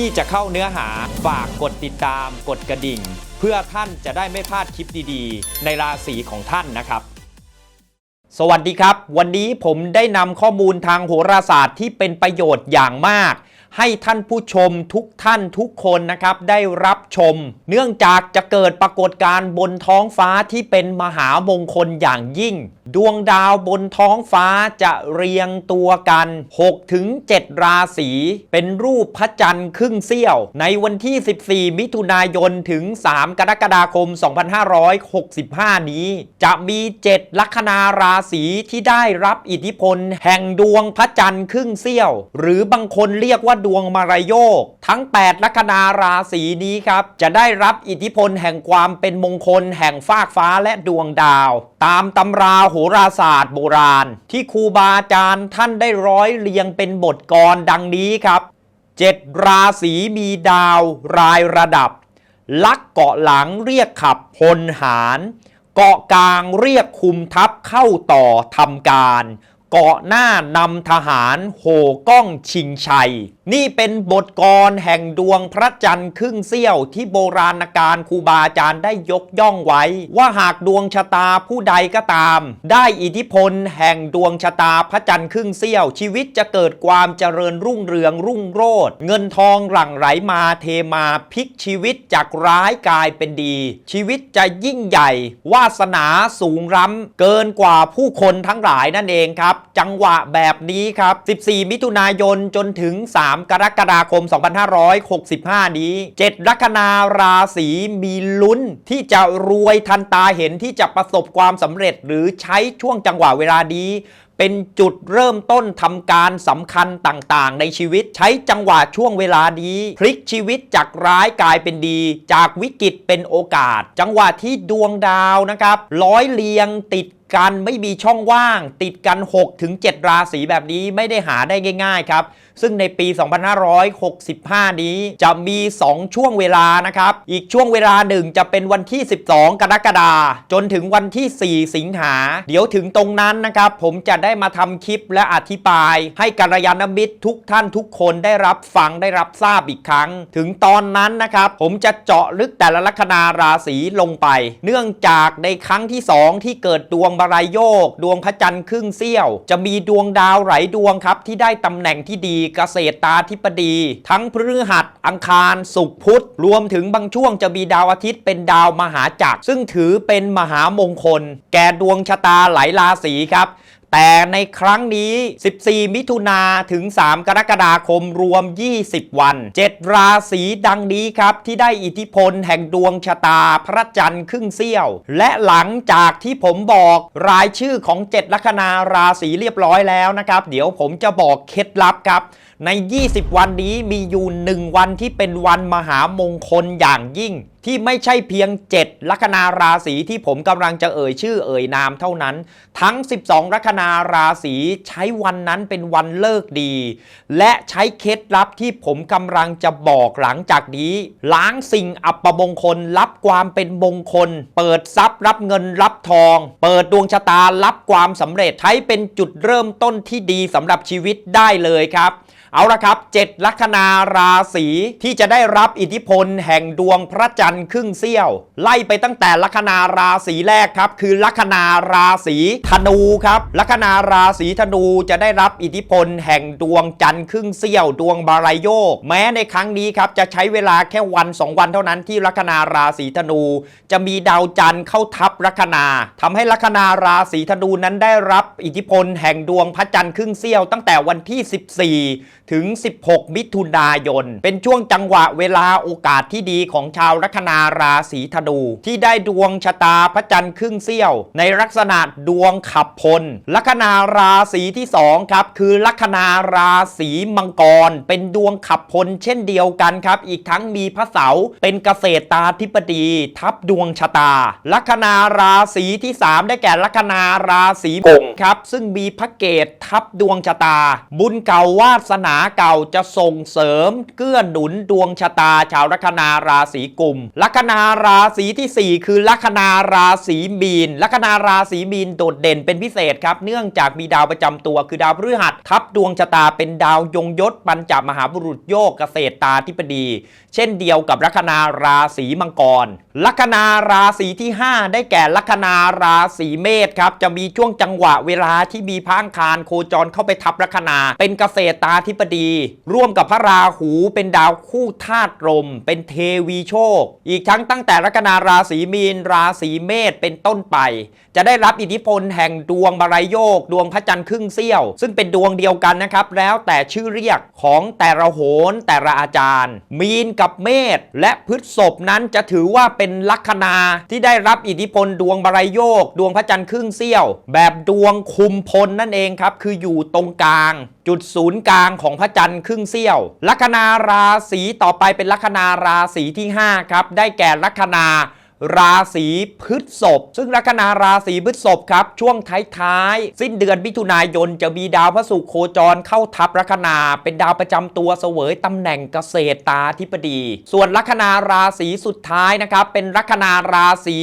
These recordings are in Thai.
ที่จะเข้าเนื้อหาฝากกดติดตาม กดกระดิ่ง เพื่อท่านจะได้ไม่พลาดคลิปดีๆ ในราศีของท่านนะครับ สวัสดีครับ วันนี้ผมได้นำข้อมูลทางโหราศาสตร์ที่เป็นประโยชน์อย่างมาก ให้ท่านผู้ชมทุกท่านทุกคนนะครับได้รับชม เนื่องจากจะเกิดปรากฏการณ์บนท้องฟ้าที่เป็นมหามงคลอย่างยิ่ง ดวงดาวบนท้องฟ้าจะเรียงตัวกัน6ถึง7ราศี เป็นรูปพระจันทร์ครึ่งเสี้ยว ในวันที่ 14 มิถุนายนถึง 3 กรกฎาคม 2565 นี้ จะมี 7 ลัคนาราศีที่ได้รับอิทธิพล แห่งดวงพระจันทร์ครึ่งเสี้ยว หรือบางคนเรียกว่าดวงมารโยก ทั้ง 8 ลัคนาราศีนี้ครับ จะได้รับอิทธิพลแห่งความเป็นมงคลแห่งฟากฟ้าและดวงดาว ตามตำราโหราศาสตร์โบราณ ที่ครูบาอาจารย์ท่านได้ร้อยเรียงเป็นบทกรดังนี้ครับเจ็ดราศีมีดาวรายระดับ ลักเกาะหลังเรียกขับพลหาร เกาะกลางเรียกคุมทัพเข้าต่อทำการ เกาะหน้านำทหารโห่ก้องชิงชัย นี่เป็นบทกรแห่งดวงพระจันทร์ครึ่งเสี้ยวที่โบราณการครูบาอาจารย์ได้ยกย่องไว้ ว่าหากดวงชะตาผู้ใดก็ตาม ได้อิทธิพลแห่งดวงชะตาพระจันทร์ครึ่งเสี้ยว ชีวิตจะเกิดความเจริญรุ่งเรืองรุ่งโรจน์เงินทองหลั่งไหลมาเทมาพลิกชีวิตจากร้ายกลายเป็นดี ชีวิตจะยิ่งใหญ่ วาสนาสูงล้ำเกินกว่าผู้คนทั้งหลายนั่นเองครับจังหวะแบบนี้ครับ 14 มิถุนายนจนถึง 3 กรกฎาคม 2565 นี้ 7 ลัคนาราศีมีลุ้นที่จะรวยทันตาเห็นที่จะประสบความสำเร็จหรือใช้ช่วงจังหวะเวลานี้เป็นจุดเริ่มต้นทำการสำคัญต่างๆ ในชีวิตใช้จังหวะช่วงเวลานี้พลิกชีวิตจากร้ายกลายเป็นดี จากวิกฤตเป็นโอกาส จังหวะที่ดวงดาวนะครับร้อยเรียงติด กันไม่มีช่องว่างติดกัน6ถึง7ราศีแบบนี้ไม่ได้หาได้ง่าย ๆ ครับ ซึ่งในปี 2565 นี้จะมี 2 ช่วงเวลานะครับ อีกช่วงเวลาหนึ่งจะเป็นวันที่ 12 กรกฎาจนถึงวันที่ 4 สิงหา เดี๋ยวถึงตรงนั้นนะครับ ผมจะได้มาทำคลิปและอธิบาย ให้กัลยาณมิตรทุกท่านทุกคนได้รับฟังได้รับทราบอีกครั้ง ถึงตอนนั้นนะครับ ผมจะเจาะลึกแต่ละลัคนาราศีลงไป เนื่องจากในครั้งที่ 2 ที่เกิดดวงบารายโยก ดวงพระจันทร์ครึ่งเสี้ยว จะมีดวงดาวไหลายดวงครับที่ได้ตำแหน่งที่ดีเกษตรตาธิปดี ทั้งพฤหัส อังคาร ศุกร์พุธ รวมถึงบางช่วงจะมีดาวอาทิตย์เป็นดาวมหาจักร ซึ่งถือเป็นมหามงคล แก่ดวงชะตาหลายราศีครับ แต่ในครั้งนี้ 14 มิถุนาถึง 3 กรกฎาคมรวม 20 วัน 7 ราศีดังนี้ครับ ที่ได้อิทธิพลแห่งดวงชะตาพระจันทร์ครึ่งเสี้ยว และหลังจากที่ผมบอกรายชื่อของ 7 ลัคนาราศีเรียบร้อยแล้วนะครับ เดี๋ยวผมจะบอกเคล็ดลับครับ ใน 20 วันนี้มีอยู่1วันที่เป็นวันมหามงคลอย่างยิ่ง ที่ไม่ใช่เพียง 7 ลัคนาราศีที่ผมกำลังจะเอ่ยชื่อเอ่ยนามเท่านั้น ทั้ง 12 ลัคนาราศีใช้วันนั้นเป็นวันเลิกดี และใช้เคล็ดลับที่ผมกำลังจะบอกหลังจากนี้ ล้างสิ่งอัปมงคล รับความเป็นมงคล เปิดทรัพย์รับเงินรับทอง เปิดดวงชะตารับความสำเร็จใช้เป็นจุดเริ่มต้นที่ดีสำหรับชีวิตได้เลยครับ เอาละครับ 7 ลัคนาราศีที่จะได้รับอิทธิพลแห่งดวงพระจันทร์ครึ่งเสี้ยว ไล่ไปตั้งแต่ลัคนาราศีแรกครับ คือลัคนาราศีธนูครับ ลัคนาราศีธนูจะได้รับอิทธิพลแห่งดวงจันทร์ครึ่งเสี้ยว ดวงบารายโยก แม้ในครั้งนี้ครับจะใช้เวลาแค่วัน 2 วันเท่านั้นที่ลัคนาราศีธนู จะมีดาวจันทร์เข้าทับลัคนาทำให้ลัคนาราศีธนูนั้นได้รับอิทธิพลแห่งดวงพระจันทร์ครึ่งเสี้ยว ตั้งแต่วันที่ 14ถึง 16 มิถุนายน เป็นช่วงจังหวะเวลาโอกาสที่ดีของชาวลัคนาราศีธนู ที่ได้ดวงชะตาพระจันทร์ครึ่งเสี้ยว ในลักษณะดวงขับพล ลัคนาราศีที่2ครับคือลัคนาราศีมังกร เป็นดวงขับพลเช่นเดียวกันครับ อีกทั้งมีพระเสาร์เป็นเกษตรตาธิปดีทับดวงชะตา ลัคนาราศีที่ 3 ได้แก่ลัคนาราศีกงครับ ซึ่งมีพระเกตทับดวงชะตา บุญเก่าวาสนาาเก่าจะส่งเสริม เกื้อหนุนดวงชะตาชาวลัคนาราศีกุม ลัคนาราศีทีสี่ 4 คือลัคนาราศีมีน ลัคนาราศีมีนโดดเด่นเป็นพิเศษครับ เนื่องจากมีดาวประจำตัว คือดาวพฤหัสทับดวงชะตาเป็นดาวยงยศปัญจมหาบุรุษโยกเกษตรตาธิปดี เช่นเดียวกับลัคนาราศีมังกร ลัคนาราศีที่ 5 ได้แก่ลัคนาราศีเมษครับจะมีช่วงจังหวะเวลาที่มีพังคารโคจรเข้าไปทับลัคนา เป็นเกษตรตาธิปดี ร่วมกับพระราหูเป็นดาวคู่ธาตุลม เป็นเทวีโชค อีกทั้งตั้งแต่ลัคนาราศีมีน ราศีเมษเป็นต้นไป จะได้รับอิทธิพลแห่งดวงบารายโยก ดวงพระจันทร์ครึ่งเสี้ยว ซึ่งเป็นดวงเดียวกันนะครับ แล้วแต่ชื่อเรียกของแต่ละโหนแต่ละอาจารย์ มีนกับเมษและพฤษภนั้นจะถือว่าเป็นลัคนาที่ได้รับอิทธิพลดวงบารายโยก ดวงพระจันทร์ครึ่งเสี้ยว แบบดวงคุมพลนั่นเองครับคืออยู่ตรงกลาง จุดศูนย์กลางของพระจันทร์ครึ่งเสี้ยว ลัคนาราศีต่อไปเป็นลัคนาราศีที่ 5 ครับ ได้แก่ลัคนา ราศีพฤษภซึ่งลัคนาราศีพฤษภครับ ช่วงท้ายๆ สิ้นเดือนมิถุนายนจะมีดาวพระศุกร์โคจรเข้าทับลัคนาเป็นดาวประจำตัวเสวยตำแหน่งเกษตรตาธิปดี ส่วนลัคนาราศีสุดท้ายนะครับ เป็นลัคนาราศี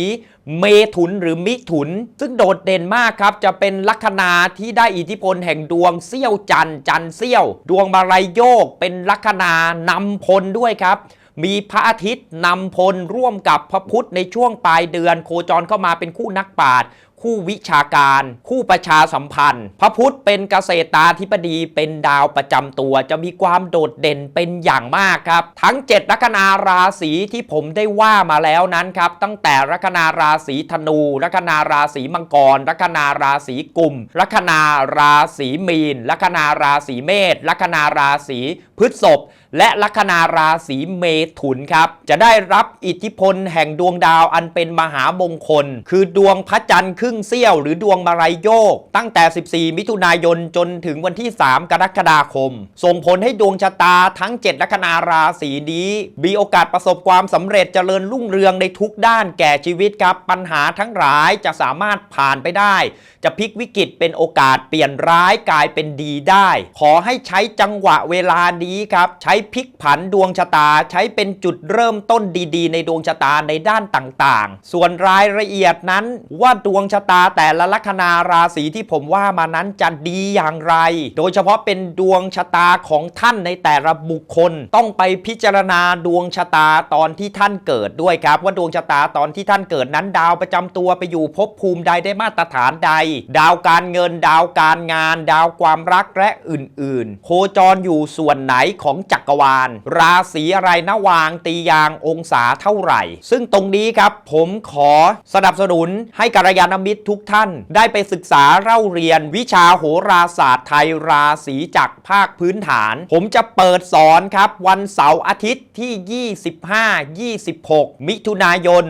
เมถุนหรือมิถุน ซึ่งโดดเด่นมากครับ จะเป็นลัคนาที่ได้อิทธิพลแห่งดวงเสี้ยวจันจันเสี้ยว ดวงบารายโยก เป็นลัคนานำพลด้วยครับ มีพระอาทิตย์นำพลร่วมกับพระพุธในช่วงปลายเดือน โคจรเข้ามาเป็นคู่นักปราชญ์คู่วิชาการ คู่ประชาสัมพันธ์ พระพุธเป็นเกษตราธิบดีเป็นดาวประจำตัว จะมีความโดดเด่นเป็นอย่างมากครับ ทั้ง 7 ลัคนาราศีที่ผมได้ว่ามาแล้วนั้นครับ ตั้งแต่ลัคนาราศีธนู ลัคนาราศีมังกร ลัคนาราศีกุมลัคนาราศีมีน ลัคนาราศีเมษลัคนาราศีพฤษภ และลัคนาราศีเมถุนครับ จะได้รับอิทธิพลแห่งดวงดาวอันเป็นมหามงคล คือดวงพระจันทร์ครึ่งเสี้ยว หรือดวงมารายโยก ตั้งแต่ 14 มิถุนายนจนถึงวันที่ 3 กรกฎาคม ส่งผลให้ดวงชะตาทั้ง 7 ลัคนาราศีนี้ มีโอกาสประสบความสำเร็จเจริญรุ่งเรืองในทุกด้านแก่ชีวิตครับปัญหาทั้งหลายจะสามารถผ่านไปได้ จะพลิกวิกฤตเป็นโอกาสเปลี่ยนร้ายกลายเป็นดีได้ ขอให้ใช้จังหวะเวลานี้ครับ ใช้พลิกผันดวงชะตา ใช้เป็นจุดเริ่มต้นดีๆ ในดวงชะตาในด้านต่างๆ ส่วนรายละเอียดนั้นว่าดวงชะตาแต่ละลัคนาราศีที่ผมว่ามานั้นจะดีอย่างไร โดยเฉพาะเป็นดวงชะตาของท่านในแต่ละบุคคล ต้องไปพิจารณาดวงชะตาตอนที่ท่านเกิดด้วยครับ ว่าดวงชะตาตอนที่ท่านเกิดนั้นดาวประจำตัวไปอยู่ภพภูมิใดได้มาตรฐานใดดาวการเงิน ดาวการงาน ดาวความรักและอื่น ๆ โคจรอยู่ส่วนไหนของจักรวาล ราศีอะไรนะวางตียางองศาเท่าไหร่ ซึ่งตรงนี้ครับผมขอสนับสนุนให้กัลยาณมิตรทุกท่าน ได้ไปศึกษาเล่าเรียนวิชาโหราศาสตร์ไทยราศีจากภาคพื้นฐาน ผมจะเปิดสอนครับ วันเสาร์อาทิตย์ที่ 25 26 มิถุนายน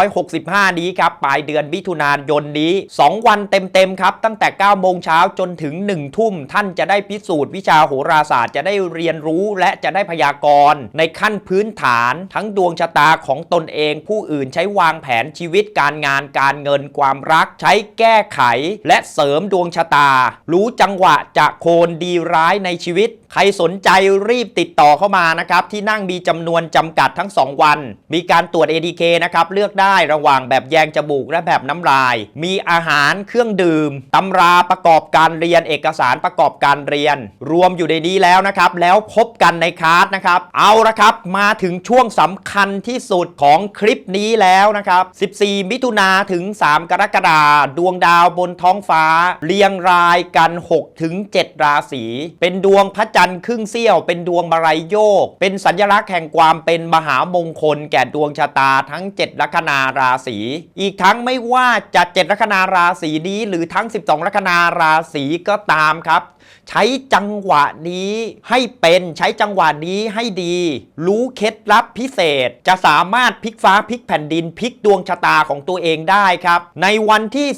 2565 นี้ครับ ปลายเดือนมิถุนายนนี้ 2 วันเต็มๆครับ ตั้งแต่ 9 โมงเช้าจนถึง 1 ทุ่ม ท่านจะได้พิสูจน์วิชาโหราศาสตร์ จะได้เรียนรู้และจะได้พยากรณ์ ในขั้นพื้นฐานทั้งดวงชะตาของตนเอง ผู้อื่นใช้วางแผนชีวิตการงานการเงินความรัก ใช้แก้ไข และเสริมดวงชะตา รู้จังหวะจะโคนดีร้ายในชีวิต ใครสนใจรีบติดต่อเข้ามานะครับที่นั่งมีจำนวนจำกัดทั้ง 2 วัน มีการตรวจ ADK นะครับเลือกได้ระหว่างแบบแยงจมูกและแบบน้ำลาย มีอาหารเครื่องดื่มตำราประกอบการเรียนเอกสารประกอบการเรียน รวมอยู่ในนี้แล้วนะครับ แล้วพบกันในคลาสนะครับ เอาละครับ มาถึงช่วงสำคัญที่สุดของคลิปนี้แล้วนะครับ 14 มิถุนาถึง 3 กรกฎาดวงดาวบนท้องฟ้า เรียงรายกัน 6 ถึง 7 ราศี เป็นดวงพระจันทร์ครึ่งเสี้ยว เป็นดวงมารายโยก เป็นสัญลักษณ์แห่งความเป็นมหามงคล แก่ดวงชะตาทั้ง 7 ลัคนาราศี อีกทั้งไม่ว่าจะ 7 ลัคนาราศีนี้หรือทั้ง 12 ลัคนาราศีก็ตามครับใช้จังหวะนี้ให้เป็นใช้จังหวะนี้ให้ดี รู้เคล็ดลับพิเศษ จะสามารถพลิกฟ้าพลิกแผ่นดินพลิกดวงชะตาของตัวเองได้ครับ ในวันที่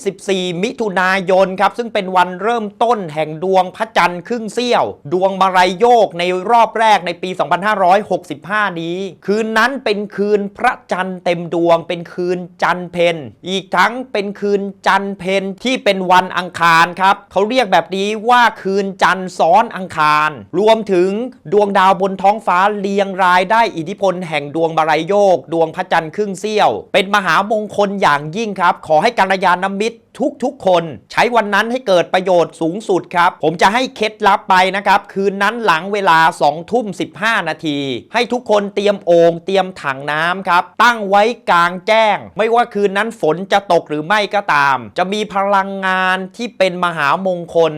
14 มิถุนายนครับ ซึ่งเป็นวันเริ่มต้นแห่งดวงพระจันทร์ครึ่งเสี้ยว ดวงมารายโยกในรอบแรกในปี 2565 นี้ คืนนั้นเป็นคืนพระจันทร์เต็มดวง เป็นคืนจันทร์เพนอีกทั้งเป็นคืนจันทร์เพนที่เป็นวันอังคารครับเขาเรียกแบบนี้ว่าคืืนจันทร์ซ้อนอังคาร รวมถึงดวงดาวบนท้องฟ้าเรียงรายได้อิทธิพลแห่งดวงบารายโยก ดวงพระจันทร์ครึ่งเสี้ยว เป็นมหามงคลอย่างยิ่งครับ ขอให้กัลยาณมิตรทุกๆ คนใช้วันนั้นให้เกิดประโยชน์สูงสุดครับ ผมจะให้เคล็ดลับไปนะครับ คืนนั้นหลังเวลา2ทุ่ม15 นาที ให้ทุกคนเตรียมโอ่งเตรียมถังน้ำครับ ตั้งไว้กลางแจ้ง ไม่ว่าคืนนั้นฝนจะตกหรือไม่ก็ตาม จะมีพลังงานที่เป็นมหามงคล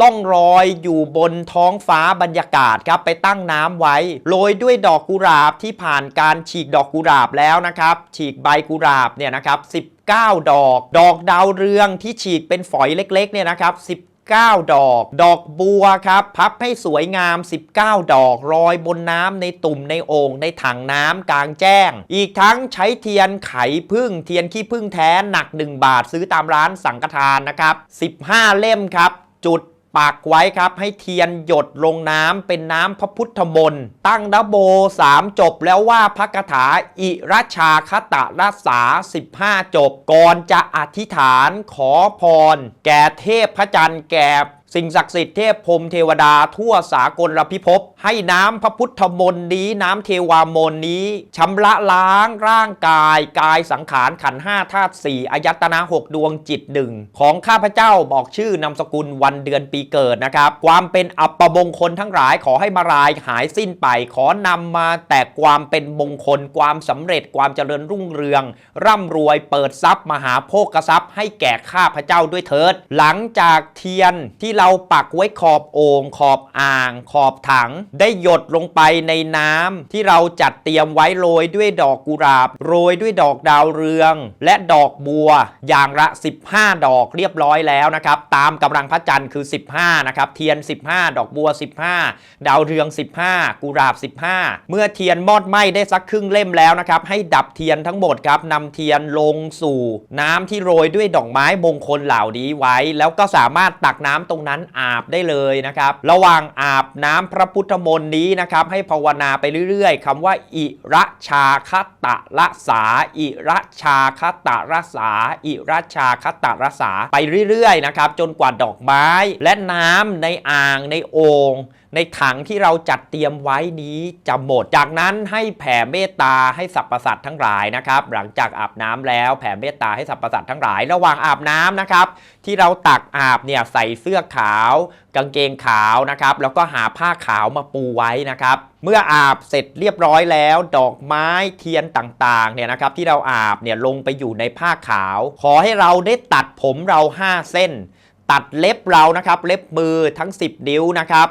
ล่องรอยอยู่บนท้องฟ้าบรรยากาศครับไปตั้งน้ำไว้โรยด้วยดอกกุหลาบที่ผ่านการฉีกดอกกุหลาบแล้วนะครับ ฉีกใบกุหลาบเนี่ยนะครับ19 ดอก ดอกดาวเรืองที่ฉีกเป็นฝอยเล็กๆเนี่ยนะครับ19 ดอก ดอกบัวครับ พับให้สวยงาม 19 ดอกรอยบนน้ำในตุ่มในโอ่งในถังน้ำกลางแจ้ง อีกทั้งใช้เทียนไขพึ่งเทียนขี้พึ่งแท้หนัก 1 บาทซื้อตามร้านสังฆทานนะครับ 15 เล่มครับ จุด ปักไว้ครับ ให้เทียนหยดลงน้ำเป็นน้ำพระพุทธมนต์ตั้งนโบสามจบแล้วว่าพระคาถาอิรัชาคตะรักษา 15 จบ ก่อนจะอธิษฐานขอพร แก่เทพพระจันทร์แก่สิ่งศักดิ์สิทธิ์เทพพรมเทวดาทั่วสากลพิภพ ให้น้ำพระพุทธมนต์นี้ น้ำเทวามนต์นี้ชำระล้างร่างกาย กายสังขารขันห้าธาตุสี่อายตนะหกดวงจิตหนึ่งของข้าพเจ้าบอกชื่อนามสกุลวันเดือนปีเกิดนะครับ ความเป็นอัปมงคลทั้งหลายขอให้มารายหายสิ้นไป ขอนำมาแต่ความเป็นมงคล ความสำเร็จความเจริญรุ่งเรือง ร่ำรวยเปิดทรัพย์มหาโภคทรัพย์ ให้แก่ข้าพเจ้าด้วยเถิด หลังจากเทียนที่เราปักไว้ขอบโอ่งขอบอ่าง ขอบถังได้หยดลงไปในน้ำที่เราจัดเตรียมไว้โรยด้วยดอกกุหลาบ โรยด้วยดอกดาวเรือง และดอกบัวอย่างละ 15 ดอกเรียบร้อยแล้วนะครับ ตามกำลังพระจันทร์คือ 15 นะครับ เทียน 15 ดอกบัว 15 ดาวเรือง 15 กุหลาบ 15 เมื่อเทียนมอดไหม้ได้สักครึ่งเล่มแล้วนะครับ ให้ดับเทียนทั้งหมดครับนำเทียนลงสู่น้ำที่โรยด้วยดอกไม้มงคลเหล่านี้ไว้ แล้วก็สามารถตักน้ำตรงนั้นอาบได้เลยนะครับ ระหว่างอาบน้ำพระพุทธมนต์นี้นะครับให้ภาวนาไปเรื่อยๆคำว่า อิระชาคตะละสา อิระชาคตะระสา อิระชาคตะระสา ไปเรื่อยๆนะครับจนกว่าดอกไม้และน้ำในอ่างในโอ่ง ในถังที่เราจัดเตรียมไว้นี้จะหมด จากนั้นให้แผ่เมตตาให้สรรพสัตว์ทั้งหลายนะครับ หลังจากอาบน้ำแล้วแผ่เมตตาให้สรรพสัตว์ทั้งหลาย ระหว่างอาบน้ำนะครับ ที่เราตักอาบเนี่ยใส่เสื้อขาว กางเกงขาวนะครับ แล้วก็หาผ้าขาวมาปูไว้นะครับ เมื่ออาบเสร็จเรียบร้อยแล้ว ดอกไม้เทียนต่างๆเนี่ยนะครับ ที่เราอาบเนี่ยลงไปอยู่ในผ้าขาว ขอให้เราได้ตัดผมเรา 5 เส้น ตัดเล็บเรานะครับ เล็บมือทั้ง 10 นิ้วนะครับ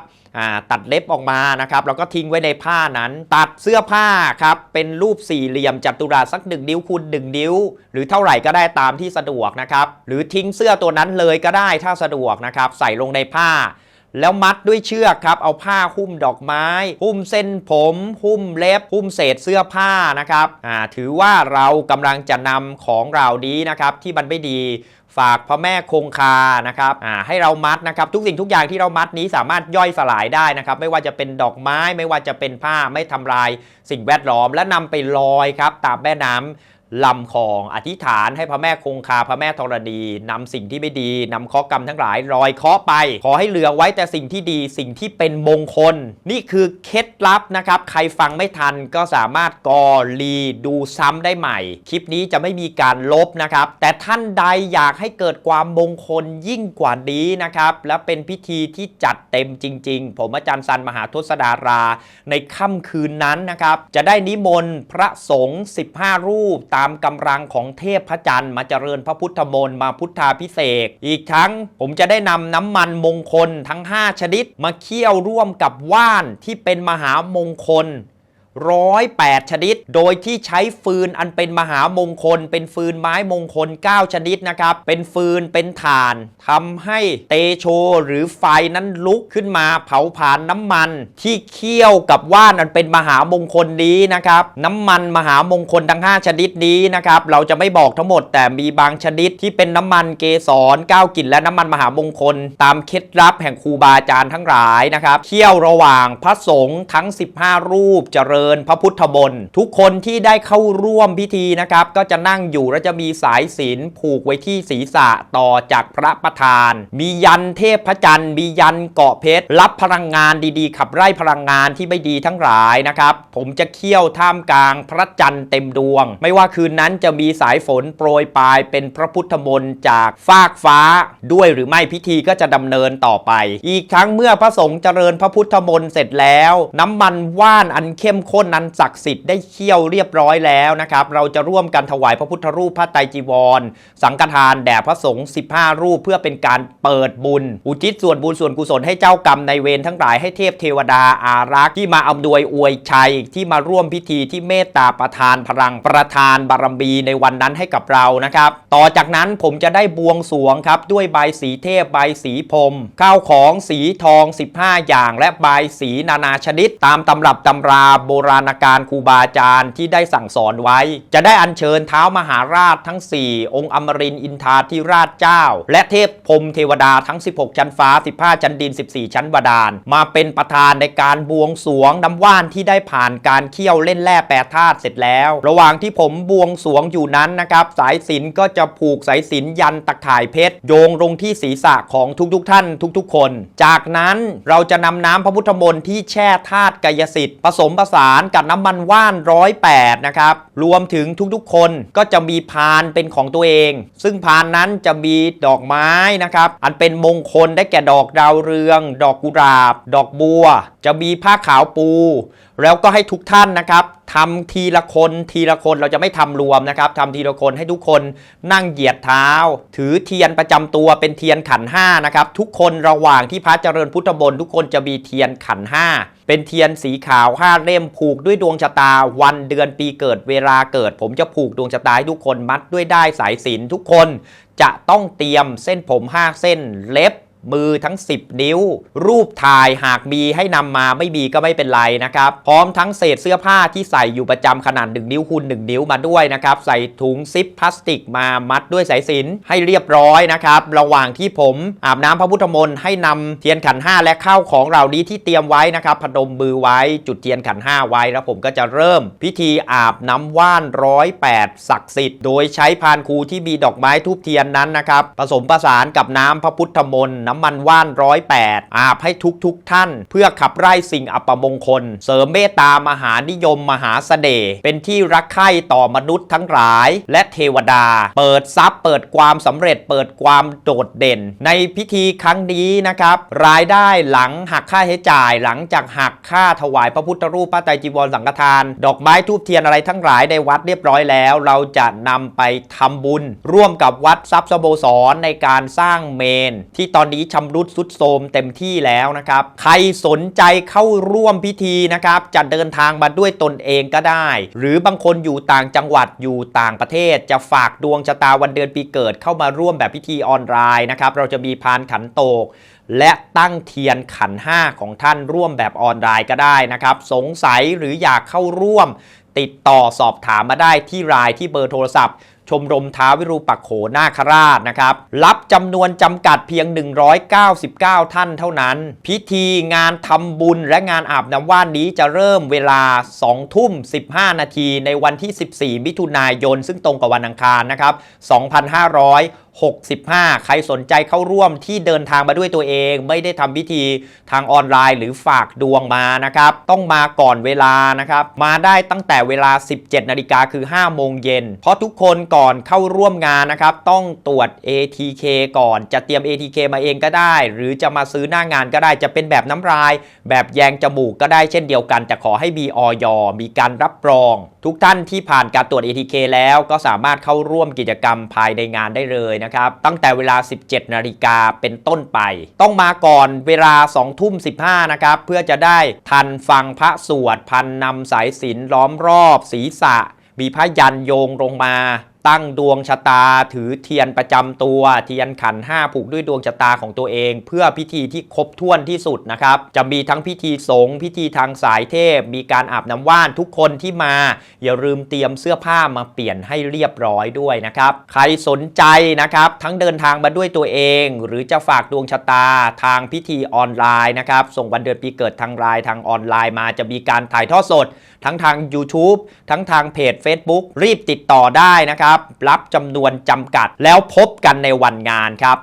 ตัดเล็บออกมานะครับแล้วก็ทิ้งไว้ในผ้านั้น ตัดเสื้อผ้าครับเป็นรูปสี่เหลี่ยมจัตุรัสสักหนึ่งนิ้วคูณหนึ่งนิ้ว หรือเท่าไหร่ก็ได้ตามที่สะดวกนะครับหรือทิ้งเสื้อตัวนั้นเลยก็ได้ถ้าสะดวกนะครับใส่ลงในผ้า แล้วมัดด้วยเชือกครับ เอาผ้าหุ้มดอกไม้ หุ้มเส้นผม หุ้มเล็บ หุ้มเศษเสื้อผ้านะครับอ่าถือว่าเรากำลังจะนำของเหล่านี้นะครับที่มันไม่ดีฝากพระแม่คงคานะครับอ่าให้เรามัดนะครับ ทุกสิ่งทุกอย่างที่เรามัดนี้สามารถย่อยสลายได้นะครับ ไม่ว่าจะเป็นดอกไม้ ไม่ว่าจะเป็นผ้าไม่ทำลายสิ่งแวดล้อม และนำไปลอยครับตามแม่น้ำ ลำคลองอธิษฐานให้พระแม่คงคาพระแม่ธรณีนำสิ่งที่ไม่ดีนำเคราะห์กรรมทั้งหลายลอยเคาะไป ขอให้เหลือไว้แต่สิ่งที่ดีสิ่งที่เป็นมงคล นี่คือเคล็ดลับนะครับ ใครฟังไม่ทันก็สามารถกอรีดูซ้ำได้ใหม่ คลิปนี้จะไม่มีการลบนะครับ แต่ท่านใดอยากให้เกิดความมงคลยิ่งกว่านี้นะครับและเป็นพิธีที่จัดเต็มจริง ๆ ผมอาจารย์สันมหาทศดารา ในค่ำคืนนั้นนะครับจะได้นิมนต์พระสงฆ์15 รูปตามกำลังของเทพพระจันทร์มาเจริญพระพุทธมนต์มาพุทธาพิเศษ อีกทั้งผมจะได้นำน้ำมันมงคลทั้ง 5 ชนิด มาเคี่ยวร่วมกับว่านที่เป็นมหามงคล ร้อยแปดชนิด โดยที่ใช้ฟืนอันเป็นมหามงคล เป็นฟืนไม้มงคล 9 ชนิดนะครับ เป็นฟืน เป็นถ่านทำให้เตโชหรือไฟนั้นลุกขึ้นมาเผาผลาญน้ำมัน ที่เคี่ยวกับว่านอันเป็นมหามงคลนี้นะครับ น้ำมันมหามงคลทั้ง 5 ชนิดนี้นะครับ เราจะไม่บอกทั้งหมด แต่มีบางชนิดที่เป็นน้ำมันเกสรก้าวกลิ่นและน้ำมันมหามงคล ตามเคล็ดลับแห่งครูบาอาจารย์ทั้งหลายนะครับ เคี่ยวระหว่างพระสงฆ์ทั้ง 15 รูปเจริญริญพระพุทธมนต์ทุกคนที่ได้เข้าร่วมพิธีนะครับก็จะนั่งอยู่แล้วจะมีสายศีลผูกไว้ที่ศีรษะต่อจากพระประธาน มียันเทพพระจันทร์มียันเกาะเพชร รับพลังงานดีๆ ขับไล่พลังงานที่ไม่ดีทั้งหลายนะครับ ผมจะเคี่ยวท่ามกลางพระจันทร์เต็มดวง ไม่ว่าคืนนั้นจะมีสายฝนโปรยปลายเป็นพระพุทธมนต์จากฟากฟ้า ด้วยหรือไม่พิธีก็จะดำเนินต่อไป อีกทั้งเมื่อพระสงฆ์เจริญพระพุทธมนต์เสร็จแล้ว น้ำมันว่านอันเข้มข้นนั้นศักดิ์สิทธิ์ได้เคี่ยวเรียบร้อยแล้วนะครับ เราจะร่วมกันถวายพระพุทธรูปพระไตรจีวร สังฆทานแด่พระสงฆ์15 รูปเพื่อเป็นการเปิดบุญ อุทิศส่วนบุญส่วนกุศลให้เจ้ากรรมในเวรทั้งหลายให้เทพเทวดาอารักษ์ที่มาอำนวยอวยชัย ที่มาร่วมพิธีที่เมตตาประทานพลังประทานบารมีในวันนั้นให้กับเรานะครับ ต่อจากนั้นผมจะได้บวงสรวงครับด้วยใบสีเทพใบสีพรมข้าวของสีทอง 15 อย่าง และใบสีนานาชนิด ตามตำรับตำราโบราณการครูบาอาจารย์ที่ได้สั่งสอนไว้ จะได้อัญเชิญเท้ามหาราชทั้ง 4 องค์อมรินอินทาธิราชเจ้า และเทพพรมเทวดาทั้ง 16 ชั้นฟ้า 15 ชั้นดิน 14 ชั้นบาดาล มาเป็นประธานในการบวงสรวงน้ำว่านที่ได้ผ่านการเคี่ยวเล่นแร่แปรธาตุเสร็จแล้ว ระหว่างที่ผมบวงสรวงอยู่นั้นนะครับสายสิญจนก็จะผูกสายสิญจนยันตะข่ายเพชรโยงลงที่ศีรษะของทุกๆทท่านทุก ๆ คน จากนั้นเราจะนำน้ำพระพุทธมนต์ที่แช่ธาตุกายสิทธิ์ผสมผสานานกับน้ำมันว่านร้อยแปดนะครับ รวมถึงทุกๆคนก็จะมีพานเป็นของตัวเอง ซึ่งพานนั้นจะมีดอกไม้นะครับ อันเป็นมงคลได้แก่ดอกดาวเรือง ดอกกุหลาบ ดอกบัว จะมีผ้าขาวปูแล้วก็ให้ทุกท่านนะครับทำทีละคนทีละคนเราจะไม่ทำรวมนะครับทำทีละคนให้ทุกคนนั่งเหยียดเท้า ถือเทียนประจำตัวเป็นเทียนขันห้านะครับทุกคนระหว่างที่พระเจริญพุทธบนทุกคนจะมีเทียนขันห้าเป็นเทียนสีขาวห้าเล่มผูกด้วยดวงชะตา วันเดือนปีเกิดเวลาเกิด ผมจะผูกดวงชะตาให้ทุกคนมัดด้วยได้ายสายสินทุกคนจะต้องเตรียมเส้นผมห้าเส้นเล็บ มือทั้ง 10 นิ้ว รูปถ่ายหากมีให้นำมาไม่มีก็ไม่เป็นไรนะครับ พร้อมทั้งเศษเสื้อผ้าที่ใส่อยู่ประจำขนาด 1 นิ้วคูณ1นิ้วมาด้วยนะครับ ใส่ถุงซิปพลาสติกมามัดด้วยสายสิญจนให้เรียบร้อยนะครับ ระหว่างที่ผมอาบน้ำพระพุทธมนต์ให้นำเทียนขันห้าและข้าวของเหล่านี้ที่เตรียมไว้นะครับพนมมือไว้จุดเทียนขันห้าไว้แล้วผมก็จะเริ่ม พิธีอาบน้ำว่านร้อยแปดศักดิ์สิทธิ์โดยใช้พานครูที่มีดอกไม้ทูบเทียนนั้นนะครับผสมผสานกับน้ำพระพุทธมนต์น้ำมันว่านร้อยแปดอาบให้ทุกทุกท่าน เพื่อขับไล่สิ่งอัปมงคล เสริมเมตตามหานิยมมหาเสน่ห์เป็นที่รักใคร่ต่อมนุษย์ทั้งหลาย และเทวดา เปิดทรัพย์เปิดความสำเร็จเปิดความโดดเด่น ในพิธีครั้งนี้นะครับ รายได้หลังหักค่าใช้จ่ายหลังจากหักค่าถวายพระพุทธรูปพระไตรจีวรสังฆทาน ดอกไม้ทูบเทียนอะไรทั้งหลายในวัดเรียบร้อยแล้ว เราจะนำไปทำบุญ ร่วมกับวัดทรัพย์สโบสรในการสร้างเมน ที่ตอนนี้ชำรุดสุดโทรมเต็มที่แล้วนะครับ ใครสนใจเข้าร่วมพิธีนะครับ จะเดินทางมาด้วยตนเองก็ได้ หรือบางคนอยู่ต่างจังหวัดอยู่ต่างประเทศ จะฝากดวงชะตาวันเดือนปีเกิดเข้ามาร่วมแบบพิธีออนไลน์นะครับ เราจะมีพานขันโตก และตั้งเทียนขันห้าของท่านร่วมแบบออนไลน์ก็ได้นะครับ สงสัยหรืออยากเข้าร่วม ติดต่อสอบถามมาได้ที่รายที่เบอร์โทรศัพท์ ชมรมท้าววิรูปักโขนาคราชนะครับ รับจำนวนจำกัดเพียง 199 ท่านเท่านั้น พิธีงานทำบุญและงานอาบน้ำว่านนี้จะเริ่มเวลา 2 ทุ่ม 15 นาทีในวันที่ 14 มิถุนายน ซึ่งตรงกับวันอังคารนะครับ 2,500 65 ใครสนใจเข้าร่วมที่เดินทางมาด้วยตัวเอง ไม่ได้ทำพิธีทางออนไลน์ หรือฝากดวงมานะครับ ต้องมาก่อนเวลานะครับ มาได้ตั้งแต่เวลา 17 นาฬิกาคือ 5 โมงเย็น เพราะทุกคนก่อนเข้าร่วมงานนะครับ ต้องตรวจ ATK ก่อนจะเตรียม ATK มาเองก็ได้ หรือจะมาซื้อหน้างานก็ได้จะเป็นแบบน้ำลาย แบบแยงจมูกก็ได้เช่นเดียวกัน แต่ขอให้มีออยมีการรับรอง ทุกท่านที่ผ่านการตรวจ ATK แล้วก็สามารถเข้าร่วมกิจกรรมภายในงานได้เลยนะครับ ตั้งแต่เวลา 17 นาฬิกาเป็นต้นไป ต้องมาก่อนเวลา 2 ทุ่ม 15 นะครับ เพื่อจะได้ทันฟังพระสวด พันนำสายศีลล้อมรอบศีรษะ มีพระยันโยงลงมา ตั้งดวงชะตาถือเทียนประจำตัวเทียนขันห้าผูกด้วยดวงชะตาของตัวเอง เพื่อพิธีที่ครบถ้วนที่สุดนะครับ จะมีทั้งพิธีสงฆ์พิธีทางสายเทพ มีการอาบน้ำว่านทุกคนที่มา อย่าลืมเตรียมเสื้อผ้ามาเปลี่ยนให้เรียบร้อยด้วยนะครับ ใครสนใจนะครับ ทั้งเดินทางมาด้วยตัวเอง หรือจะฝากดวงชะตาทางพิธีออนไลน์นะครับส่งวันเดือนปีเกิดทางไลน์ทางออนไลน์มาจะมีการถ่ายทอดสด ทั้งทาง YouTube ทั้งทางเพจ Facebook รีบติดต่อได้นะครับรับจำนวนจำกัดแล้วพบกันในวันงานครับ